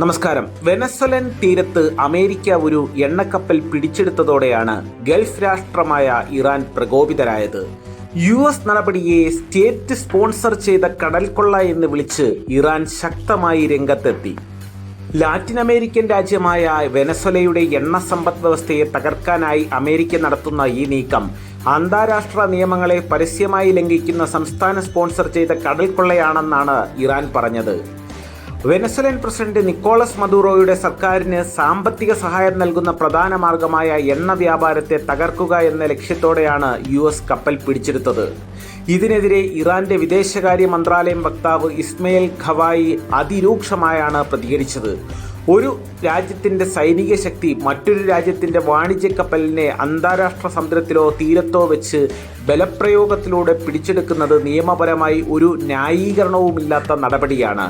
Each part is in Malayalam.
നമസ്കാരം. വെനസ്വലൻ തീരത്ത് അമേരിക്ക ഒരു എണ്ണക്കപ്പൽ പിടിച്ചെടുത്തതോടെയാണ് ഗൾഫ് രാഷ്ട്രമായ ഇറാൻ പ്രകോപിതരായത്. യു എസ് നടപടിയെ സ്റ്റേറ്റ് സ്പോൺസർ ചെയ്ത കടൽക്കൊള്ള എന്ന് വിളിച്ച് ഇറാൻ ശക്തമായി രംഗത്തെത്തി. ലാറ്റിൻ അമേരിക്കൻ രാജ്യമായ വെനസ്വലയുടെ എണ്ണ സമ്പദ് വ്യവസ്ഥയെ തകർക്കാനായി അമേരിക്ക നടത്തുന്ന ഈ നീക്കം അന്താരാഷ്ട്ര നിയമങ്ങളെ പരസ്യമായി ലംഘിക്കുന്ന സംസ്ഥാന സ്പോൺസർ ചെയ്ത കടൽക്കൊള്ളയാണെന്നാണ് ഇറാൻ പറഞ്ഞത്. വെനസ്വലൻ പ്രസിഡന്റ് നിക്കോളസ് മദൂറോയുടെ സർക്കാരിന് സാമ്പത്തിക സഹായം നൽകുന്ന പ്രധാന മാർഗമായ എണ്ണ വ്യാപാരത്തെ തകർക്കുക എന്ന ലക്ഷ്യത്തോടെയാണ് യു എസ് കപ്പൽ പിടിച്ചെടുത്തത്. ഇതിനെതിരെ ഇറാന്റെ വിദേശകാര്യ മന്ത്രാലയം വക്താവ് ഇസ്മയിൽ ഖവായി അതിരൂക്ഷമായാണ് പ്രതികരിച്ചത്. ഒരു രാജ്യത്തിന്റെ സൈനിക ശക്തി മറ്റൊരു രാജ്യത്തിന്റെ വാണിജ്യ കപ്പലിനെ അന്താരാഷ്ട്ര സമുദ്രത്തിലോ തീരത്തോ വെച്ച് ബലപ്രയോഗത്തിലൂടെ പിടിച്ചെടുക്കുന്നത് നിയമപരമായി ഒരു ന്യായീകരണവുമില്ലാത്ത നടപടിയാണ്.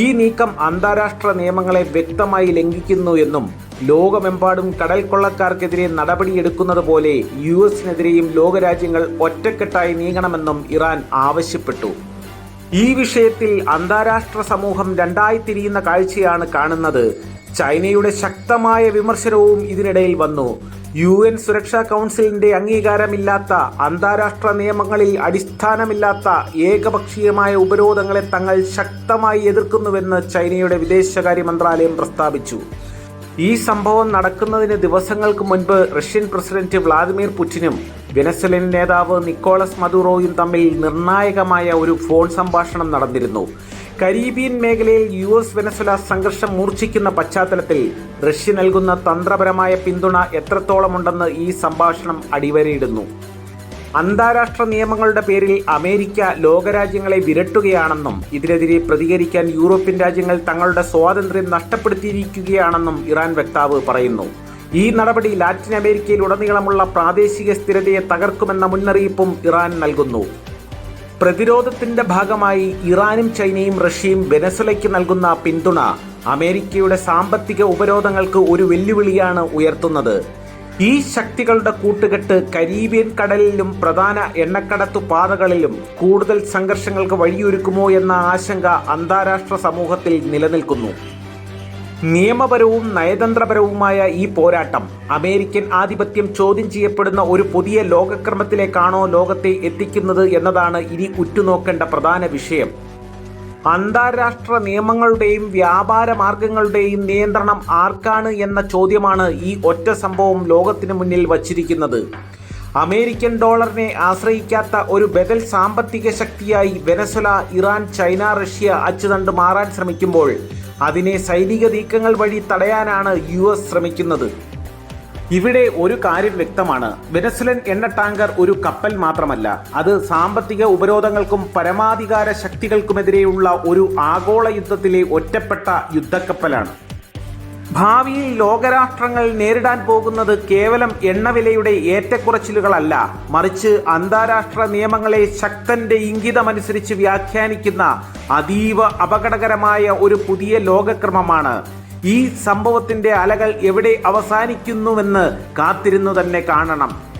ഈ നീക്കം അന്താരാഷ്ട്ര നിയമങ്ങളെ വ്യക്തമായി ലംഘിക്കുന്നു എന്നും ലോകമെമ്പാടും കടൽ കൊള്ളക്കാർക്കെതിരെ നടപടിയെടുക്കുന്നത് പോലെ യു എസിനെതിരെയും ലോകരാജ്യങ്ങൾ ഒറ്റക്കെട്ടായി നീങ്ങണമെന്നും ഇറാൻ ആവശ്യപ്പെട്ടു. ഈ വിഷയത്തിൽ അന്താരാഷ്ട്ര സമൂഹം രണ്ടായി തിരിയുന്ന കാഴ്ചയാണ് കാണുന്നത്. ചൈനയുടെ ശക്തമായ വിമർശനവും ഇതിനിടയിൽ വന്നു. യു എൻ സുരക്ഷാ കൗൺസിലിന്റെ അംഗീകാരമില്ലാത്ത അന്താരാഷ്ട്ര നിയമങ്ങളിൽ അടിസ്ഥാനമില്ലാത്ത ഏകപക്ഷീയമായ ഉപരോധങ്ങളെ തങ്ങൾ ശക്തമായി എതിർക്കുന്നുവെന്ന് ചൈനയുടെ വിദേശകാര്യ മന്ത്രാലയം പ്രസ്താവിച്ചു. ഈ സംഭവം നടക്കുന്നതിന് ദിവസങ്ങൾക്ക് മുൻപ് റഷ്യൻ പ്രസിഡന്റ് വ്ളാദിമിർ പുടിനും വെനസ്വലൻ നേതാവ് നിക്കോളസ് മദുറോയും തമ്മിൽ നിർണായകമായ ഒരു ഫോൺ സംഭാഷണം നടന്നിരുന്നു. കരീബിയൻ മേഖലയിൽ യു എസ് വെനസ്വല സംഘർഷം മൂർച്ഛിക്കുന്ന പശ്ചാത്തലത്തിൽ റഷ്യ നൽകുന്ന തന്ത്രപരമായ പിന്തുണ എത്രത്തോളമുണ്ടെന്ന് ഈ സംഭാഷണം അടിവരയിടുന്നു. അന്താരാഷ്ട്ര നിയമങ്ങളുടെ പേരിൽ അമേരിക്ക ലോകരാജ്യങ്ങളെ വിരട്ടുകയാണെന്നും ഇതിനെതിരെ പ്രതികരിക്കാൻ യൂറോപ്യൻ രാജ്യങ്ങൾ തങ്ങളുടെ സ്വാതന്ത്ര്യം നഷ്ടപ്പെടുത്തിയിരിക്കുകയാണെന്നും ഇറാൻ വക്താവ് പറയുന്നു. ഈ നടപടി ലാറ്റിൻ അമേരിക്കയിൽ അമേരിക്കയിലുടനീളമുള്ള പ്രാദേശിക സ്ഥിരതയെ തകർക്കുമെന്ന മുന്നറിയിപ്പും ഇറാൻ നൽകുന്നു. പ്രതിരോധത്തിന്റെ ഭാഗമായി ഇറാനും ചൈനയും റഷ്യയും വെനസ്വലയ്ക്ക് നൽകുന്ന പിന്തുണ അമേരിക്കയുടെ സാമ്പത്തിക ഉപരോധങ്ങൾക്ക് ഒരു വെല്ലുവിളിയാണ് ഉയർത്തുന്നത്. ഈ ശക്തികളുടെ കൂട്ടുകെട്ട് കരീബിയൻ കടലിലും പ്രധാന എണ്ണക്കടത്തു പാതകളിലും കൂടുതൽ സംഘർഷങ്ങൾക്ക് വഴിയൊരുക്കുമോ എന്ന ആശങ്ക അന്താരാഷ്ട്ര സമൂഹത്തിൽ നിലനിൽക്കുന്നു. നിയമപരവും നയതന്ത്രപരവുമായ ഈ പോരാട്ടം അമേരിക്കൻ ആധിപത്യം ചോദ്യം ചെയ്യപ്പെടുന്ന ഒരു പുതിയ ലോകക്രമത്തിലേക്കാണോ ലോകത്തെ എത്തിക്കുന്നത് എന്നതാണ് ഇനി ഉറ്റുനോക്കേണ്ട പ്രധാന വിഷയം. അന്താരാഷ്ട്ര നിയമങ്ങളുടെയും വ്യാപാര മാർഗങ്ങളുടെയും നിയന്ത്രണം ആർക്കാണ് എന്ന ചോദ്യമാണ് ഈ ഒറ്റ സംഭവം ലോകത്തിന് മുന്നിൽ വച്ചിരിക്കുന്നത്. അമേരിക്കൻ ഡോളറിനെ ആശ്രയിക്കാത്ത ഒരു ബദൽ സാമ്പത്തിക ശക്തിയായി വെനസ്വല ഇറാൻ ചൈന റഷ്യ അച്ചുതണ്ട് മാറാൻ ശ്രമിക്കുമ്പോൾ അതിനെ സൈനിക നീക്കങ്ങൾ വഴി തടയാനാണ് യു എസ് ശ്രമിക്കുന്നത്. ഇവിടെ ഒരു കാര്യം വ്യക്തമാണ്. വെനസ്വലൻ എണ്ണ ടാങ്കർ ഒരു കപ്പൽ മാത്രമല്ല അത് സാമ്പത്തിക ഉപരോധങ്ങൾക്കും പരമാധികാര ശക്തികൾക്കുമെതിരെയുള്ള ഒരു ആഗോള യുദ്ധത്തിലെ ഒറ്റപ്പെട്ട യുദ്ധക്കപ്പലാണ്. ഭാവിയിൽ ലോകരാഷ്ട്രങ്ങൾ നേരിടാൻ പോകുന്നത് കേവലം എണ്ണവിലയുടെ ഏറ്റക്കുറച്ചിലുകളല്ല. മറിച്ച് അന്താരാഷ്ട്ര നിയമങ്ങളെ ശക്തന്റെ ഇംഗിതമനുസരിച്ച് വ്യാഖ്യാനിക്കുന്ന അതീവ അപകടകരമായ ഒരു പുതിയ ലോകക്രമമാണ്. ഈ സംഭവത്തിന്റെ അലകൾ എവിടെ അവസാനിക്കുന്നുവെന്ന് കാത്തിരുന്നു തന്നെ കാണണം.